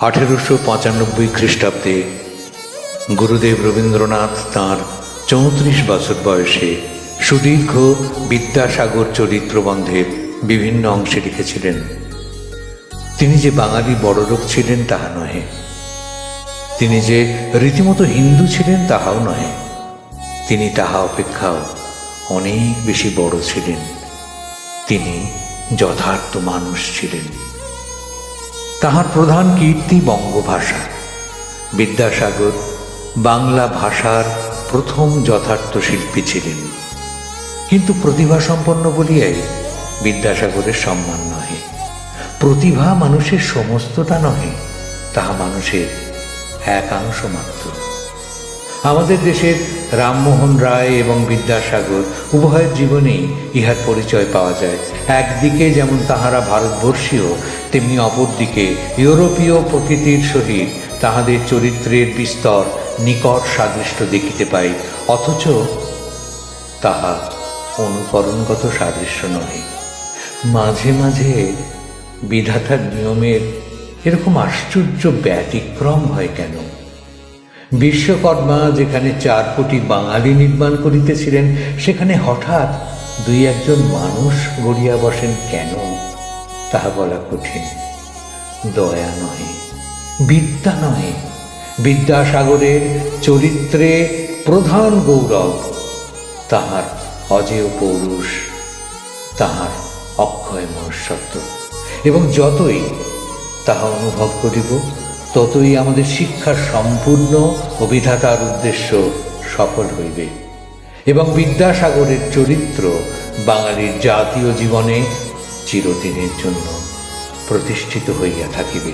আঠেরোশো পঁচানব্বই খ্রিস্টাব্দে গুরুদেব রবীন্দ্রনাথ তাঁর চৌত্রিশ বছর বয়সে সুদীর্ঘ বিদ্যাসাগর চরিত্র প্রবন্ধের বিভিন্ন অংশে লিখেছিলেন। তিনি যে বাঙালি বড়লোক ছিলেন তাহা নহে। তিনি যে রীতিমতো হিন্দু ছিলেন তাহাও নহে। তিনি তাহা অপেক্ষাও অনেক বেশি বড় ছিলেন। তিনি যথার্থ মানুষ ছিলেন। তাহার প্রধান কীর্তি বঙ্গভাষা। বিদ্যাসাগর বাংলা ভাষার প্রথম যথার্থ শিল্পী ছিলেন। কিন্তু প্রতিভা সম্পন্ন বলিয়াই বিদ্যাসাগরের সম্মান নহে। প্রতিভা মানুষের সমস্তটা নহে, তাহা মানুষের একাংশ মাত্র। আমাদের দেশের রামমোহন রায় এবং বিদ্যাসাগর উভয়ের জীবনেই ইহার পরিচয় পাওয়া যায়। একদিকে যেমন তাহারা ভারতবর্ষীয়, তেমনি অপরদিকে ইউরোপীয় প্রকৃতির সহিত তাহাদের চরিত্রের বিস্তর, নিকট সাদৃশ্য দেখিতে পাই, অথচ তাহা অনুকরণগত সাদৃশ্য নহে। মাঝে মাঝে বিধাতার নিয়মের এরকম আশ্চর্য ব্যতিক্রম হয় কেন? বিশ্বকর্মা যেখানে চার কোটি বাঙালি নির্মাণ করিতেছিলেন, সেখানে হঠাৎ দুই একজন মানুষ গড়িয়া বসেন কেন? তাহা বলা কঠিন। দয়া নহে, বিদ্যা নহে। বিদ্যাসাগরের চরিত্রে প্রধান গৌরব তাহার অজেয় পৌরুষ, তাহার অক্ষয় মনুষ্যত্ব এবং যতই তাহা অনুভব করিব ততই আমাদের শিক্ষার সম্পূর্ণ অভিধাতার উদ্দেশ্য সফল হইবে। এবং বিদ্যাসাগরের চরিত্র বাঙালির জাতীয় জীবনে চিরদিনের জন্য প্রতিষ্ঠিত হইয়া থাকিবে।